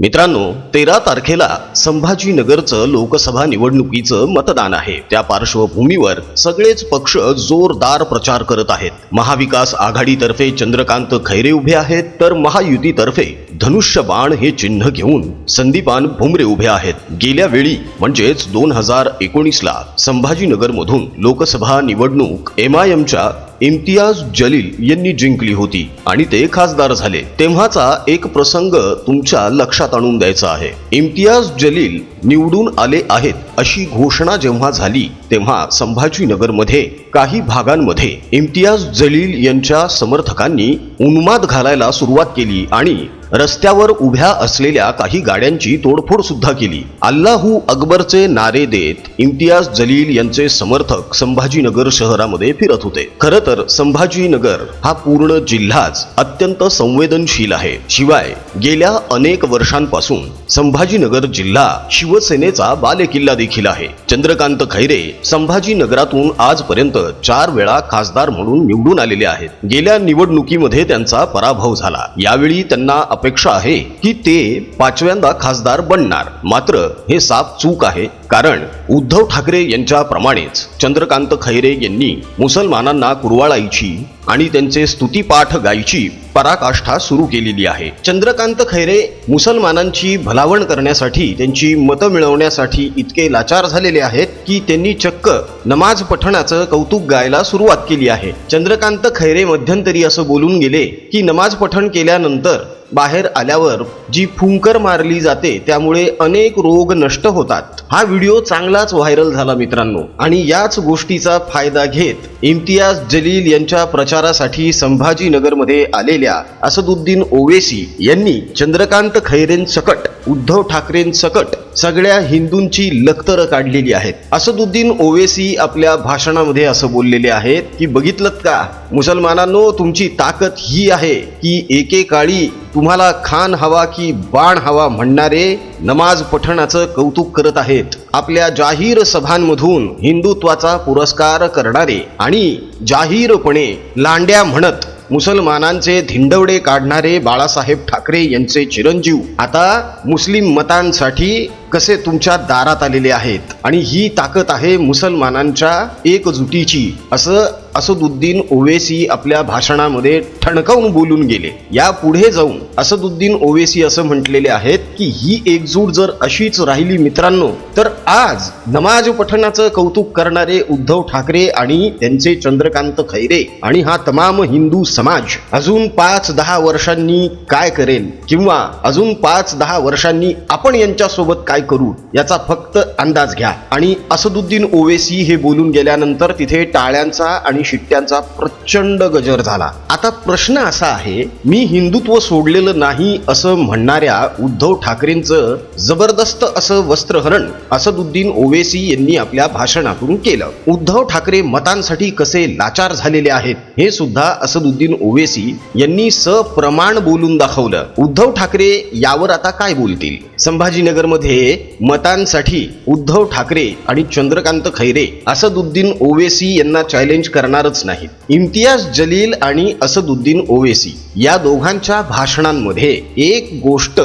मित्रांनो तेरा तारखेला संभाजीनगरचं लोकसभा निवडणुकीचं मतदान आहे. त्या पार्श्वभूमीवर सगळेच पक्ष जोरदार प्रचार करत आहेत. महाविकास आघाडीतर्फे चंद्रकांत खैरे उभे आहेत तर महायुतीतर्फे धनुष्य बाण हे चिन्ह घेऊन संदीपान भुमरे उभे आहेत. गेल्या वेळी म्हणजेच दोन हजार एकोणीसला संभाजीनगरमधून लोकसभा निवडणूक एम आय एमच्या इम्तियाज जलील यांनी जिंकली होती आणि ते खासदार झाले. तेव्हाचा एक प्रसंग तुमच्या लक्षात आणून द्यायचा आहे. इम्तियाज जलील निवडून आले आहेत अशी घोषणा जेव्हा झाली तेव्हा संभाजीनगरमध्ये काही भागांमध्ये इम्तियाज जलील यांच्या समर्थकांनी उन्माद घालायला सुरुवात केली आणि रस्त्यावर उभ्या असलेल्या काही गाड्यांची तोडफोड सुद्धा केली. अल्लाहू अकबरचे नारे देत इम्तियाज जलील यांचे समर्थक संभाजीनगर शहरामध्ये फिरत होते. खरं तर संभाजीनगर हा पूर्ण जिल्हाच अत्यंत संवेदनशील आहे. शिवाय गेल्या अनेक वर्षांपासून संभाजीनगर जिल्हा शिवसेनेचा बालेकिल्ला देखील आहे. चंद्रकांत खैरे संभाजीनगरातून आजपर्यंत चार वेळा खासदार म्हणून निवडून आलेले आहेत. गेल्या निवडणुकीमध्ये त्यांचा पराभव झाला. यावेळी त्यांना अपेक्षा आहे की ते पाचव्यांदा खासदार बनणार. मात्र हे साफ चूक आहे कारण उद्धव ठाकरे यांच्याप्रमाणेच चंद्रकांत खैरे यांनी मुसलमानांना कुरवाळायची आणि त्यांचे स्तुतीपाठ गायची पराकाष्ठा सुरू केलेली आहे. चंद्रकांत खैरे मुसलमानांची भलावण करण्यासाठी त्यांची मतं मिळवण्यासाठी इतके लाचार झालेले आहेत की त्यांनी चक्क नमाज पठणाचं कौतुक गायला सुरुवात केली आहे. चंद्रकांत खैरे मध्यंतरी असं बोलून गेले की नमाज पठण केल्यानंतर बाहेर आल्यावर जी फुंकर मारली जाते त्यामुळे अनेक रोग नष्ट होतात. हा व्हिडिओ चांगलाच व्हायरल झाला मित्रांनो. आणि याच गोष्टीचा फायदा घेत इम्तियाज जलील यांच्या प्रचारासाठी संभाजीनगरमध्ये आलेल्या असदुद्दीन ओवेसी यांनी चंद्रकांत खैरेंसकट उद्धव ठाकरेंसकट सगळ्या हिंदूंची लखतरं काढलेली आहेत. असदुद्दीन ओवेसी आपल्या भाषणामध्ये असं बोललेले आहेत की बघितलं का? मुसलमानांनो तुमची ताकद ही आहे की एकेकाळी तुम्हाला खान हवा की बाण हवा म्हणणारे नमाज पठणाचं कौतुक करत आहेत. आपल्या जाहीर सभांमधून हिंदुत्वाचा पुरस्कार करणारे आणि जाहीरपणे लांड्या म्हणत मुसलमानांचे धिंडवडे काढणारे बाळासाहेब ठाकरे यांचे चिरंजीव. आता मुस्लिम मतांसाठी कसे तुमच्या दारात आलेले आहेत? आणि ही ताकद आहे मुसलमानांच्या एकजुटीची असं असदुद्दीन ओवेसी आपल्या भाषणामध्ये ठणकावून बोलून गेले. या पुढे जाऊन असदुद्दीन ओवेसी असं म्हटलेले आहेत की ही एकजूट जर अशीच राहिली मित्रांनो तर आज नमाज पठणाचं कौतुक करणारे उद्धव ठाकरे आणि त्यांचे चंद्रकांत खैरे आणि हा तमाम हिंदू समाज अजून पाच दहा वर्षांनी काय करेल किंवा अजून पाच दहा वर्षांनी आपण यांच्यासोबत काय करू याचा फक्त अंदाज घ्या. आणि असदुद्दीन ओवेसी हे बोलून गेल्यानंतर तिथे टाळ्यांचा आणि शिट्ट्यांचा प्रचंड गजर झाला. आता प्रश्न असा आहे मी हिंदुत्व सोडलेलं नाही असं म्हणणाऱ्या उद्धव ठाकरेंचं जबरदस्त असं वस्त्रहरण असदुद्दीन ओवेसी यांनी आपल्या भाषणातून केलं. उद्धव ठाकरे मतांसाठी कसे लाचार झालेले आहेत हे सुद्धा असदुद्दीन ओवेसी यांनी सप्रमाण बोलून दाखवलं. उद्धव ठाकरे यावर आता काय बोलतील? संभाजीनगरमध्ये मतांसाठी उद्धव ठाकरे आणि चंद्रकांत खैरे असदुद्दीन ओवेसी यांना चॅलेंज होणारच नाहीत इम्तियाज जलील आणि असदुद्दीन ओवेसी या दोघांच्या भाषणांमध्ये एक गोष्ट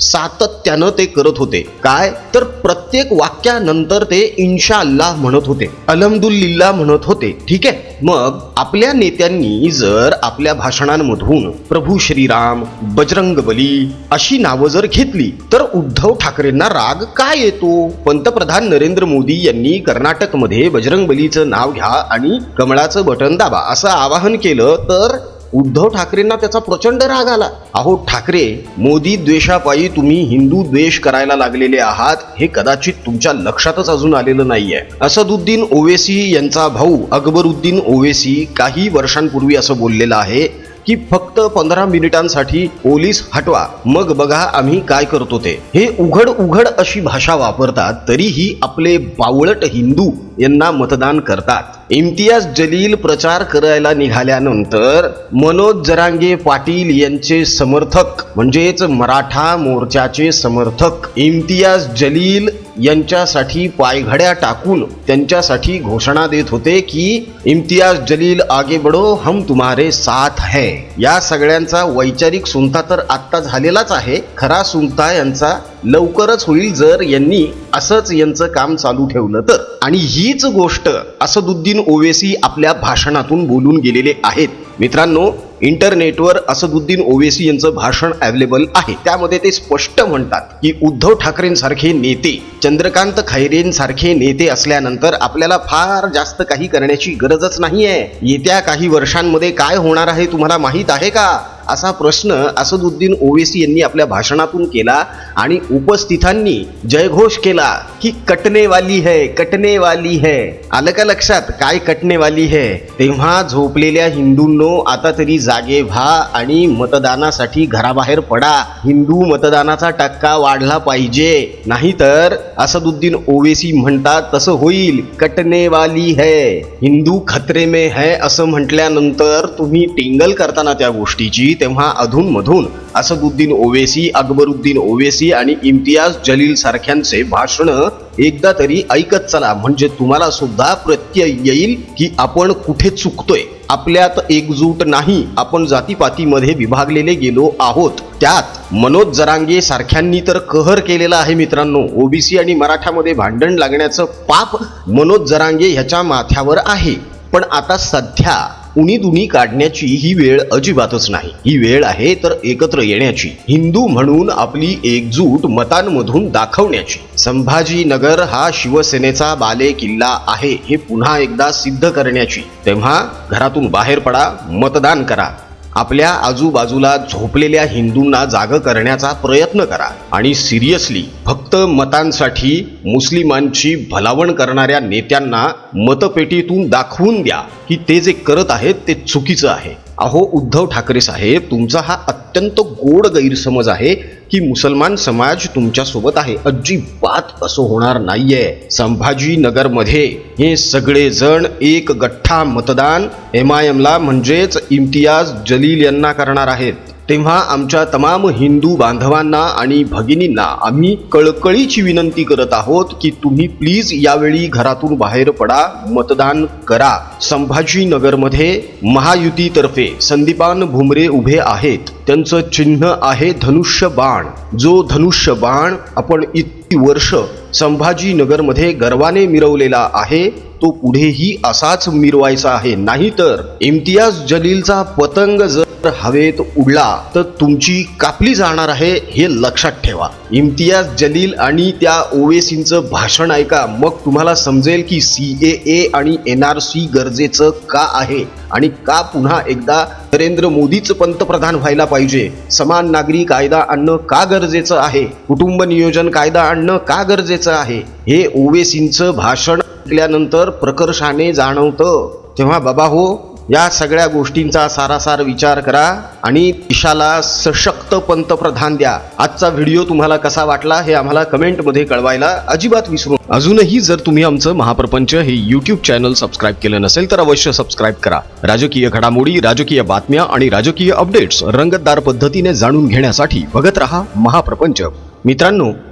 सातत्यानं ते करत होते. काय? तर प्रत्येक वाक्यानंतर ते इन्शा अल्लाह म्हणत होते. अलमदुल्लिल्ला म्हणत होते. ठीक आहे? मग आपल्या नेत्यांनी जर आपल्या भाषणांमधून प्रभू श्रीराम बजरंग बली अशी नावं जर घेतली तर उद्धव ठाकरेंना राग काय येतो? पंतप्रधान नरेंद्र मोदी यांनी कर्नाटकमध्ये बजरंग बलीचं नाव घ्या आणि कमळाचं बटन दाबा असं आवाहन केलं तर उद्धव ठाकरेंना त्याचा प्रचंड राग आला. अहो ठाकरे मोदी द्वेषापायी तुम्ही हिंदू द्वेष करायला लागलेले आहात हे कदाचित तुमच्या लक्षातच अजून आलेलं नाहीये. असदुद्दीन ओवेसी यांचा भाऊ अकबरुद्दीन ओवेसी काही वर्षांपूर्वी असं बोललेलं आहे की फक्त पंधरा मिनिटांसाठी पोलीस हटवा. मग बघा आम्ही काय करतो ते. हे उघड उघड अशी भाषा वापरतात तरीही आपले बावळट हिंदू यांना मतदान करतात. इम्तियाज जलील प्रचार करायला निघाल्यानंतर मनोज जरांगे पाटील यांचे समर्थक म्हणजेच मराठा मोर्चाचे समर्थक इम्तियाज जलील यांच्यासाठी पायघड्या टाकून त्यांच्यासाठी घोषणा देत होते की इम्तियाज जलील आगे बडो हम तुम्हारे साथ है. या सगळ्यांचा वैचारिक सुंता तर आत्ता झालेलाच आहे. खरा सुंता यांचा लवकरच होईल जर यांनी असंच यांचं काम चालू ठेवलं तर. आणि हीच गोष्ट असदुद्दीन ओवेसी आपल्या भाषणातून बोलून गेलेले आहेत. मित्रांनो इंटरनेटवर असदुद्दीन ओवेसी यांचं भाषण अवेलेबल आहे. त्यामध्ये ते स्पष्ट म्हणतात की उद्धव ठाकरेंसारखे नेते चंद्रकांत खैरेंसारखे नेते असल्यानंतर आपल्याला फार जास्त काही करण्याची गरजच नाही आहे येत्या काही वर्षांमध्ये काय होणार आहे तुम्हाला माहीत आहे का? असा प्रश्न असदुद्दीन ओवेसी यांनी आपल्या भाषणातून केला आणि उपस्थितांनी जयघोष केला की कटनेवाली है कटनेवाली है. आलं का लक्षात? काय कटनेवाली है? तेव्हा झोपलेल्या हिंदूंनो आता तरी जागे व्हा आणि मतदानासाठी घराबाहेर पडा. हिंदू मतदानाचा टक्का वाढला पाहिजे. नाहीतर असदुद्दीन ओवेसी म्हणतात तसं होईल. कटनेवाली है. हिंदू खतरे में है असं म्हटल्यानंतर तुम्ही टिंगल करताना त्या गोष्टीची तेव्हा अधूनमधून. असदुद्दीन ओवेसी अकबरुद्दीन ओवेसी आणि इम्तियाज जलील सारख्यांचे भाषण एकदा तरी ऐकत चला. म्हणजे तुम्हाला सुद्धा प्रत्यय येईल की आपण कुठे चुकतोय. आपल्यात एकजूट नाही. आपण जातीपातीमध्ये विभागलेले गेलो आहोत. त्यात मनोज जरांगे सारख्यांनी तर कहर केलेला आहे मित्रांनो. ओबीसी आणि मराठामध्ये भांडण लागण्याचं पाप मनोज जरांगे ह्याच्या माथ्यावर आहे. पण आता सध्या उणी दुनी काढण्याची ही वेळ अजिबातच नाही. ही वेळ आहे तर एकत्र येण्याची. हिंदू म्हणून आपली एकजूट मतांमधून दाखवण्याची. संभाजीनगर हा शिवसेनेचा बाले किल्ला आहे हे पुन्हा एकदा सिद्ध करण्याची. तेव्हा घरातून बाहेर पडा मतदान करा. आपल्या आजूबाजूला झोपलेल्या हिंदूंना जाग करण्याचा प्रयत्न करा. आणि सिरियसली फक्त मतांसाठी मुस्लिमांची भलावण करणाऱ्या नेत्यांना मतपेटीतून दाखवून द्या की ते जे करत आहेत ते चुकीचं आहे. अहो उद्धव ठाकरे साहेब तुमचा हा अत्यंत गोड गैरसमज आहे की मुसलमान समाज तुमच्यासोबत आहे. अजिबात असं होणार नाहीये. संभाजीनगरमध्ये हे सगळे जण एक गठ्ठा मतदान एम आय एमला म्हणजेच इम्तियाज जलील यांना करणार आहेत. तेव्हा आमच्या तमाम हिंदू बांधवांना आणि भगिनींना आम्ही कळकळीची विनंती करत आहोत की तुम्ही प्लीज यावेळी घरातून बाहेर पडा मतदान करा. संभाजीनगरमध्ये महायुतीतर्फे संदीपान भुमरे उभे आहेत. त्यांचं चिन्ह आहे धनुष्य बाण. जो धनुष्य बाण आपण इतकी वर्ष संभाजीनगरमध्ये गर्वाने मिरवलेला आहे तो पुढेही असाच मिरवायचा आहे. नाहीतर इम्तियाज जलीलचा पतंग जर हवेत उडला तर तुमची कापली जाणार आहे हे लक्षात ठेवा. इम्तियाज जलील आणि त्या ओवेसींचं भाषण ऐका. मग तुम्हाला समजेल की सी ए ए आणि एन आर सी गरजेचं का आहे आणि का पुन्हा एकदा नरेंद्र मोदीच पंतप्रधान व्हायला पाहिजे? समान नागरी कायदा आणणं का गरजेचं आहे? कुटुंब नियोजन कायदा आणणं का गरजेचं आहे? हे ओवेसींचं भाषण ऐकल्यानंतर प्रकर्षाने जाणवतं. तेव्हा बाबा हो या सगळ्या गोष्टींचा सारासार विचार करा आणि देशाला सशक्त पंतप्रधान द्या. आजचा व्हिडिओ तुम्हाला कसा वाटला हे आम्हाला कमेंटमध्ये कळवायला अजिबात विसरू अजूनही जर तुम्ही आमचं महाप्रपंच हे यूट्यूब चॅनल सबस्क्राईब केलं नसेल तर अवश्य सबस्क्राईब करा. राजकीय घडामोडी राजकीय बातम्या आणि राजकीय अपडेट्स रंगतदार पद्धतीने जाणून घेण्यासाठी बघत रहा महाप्रपंच. मित्रांनो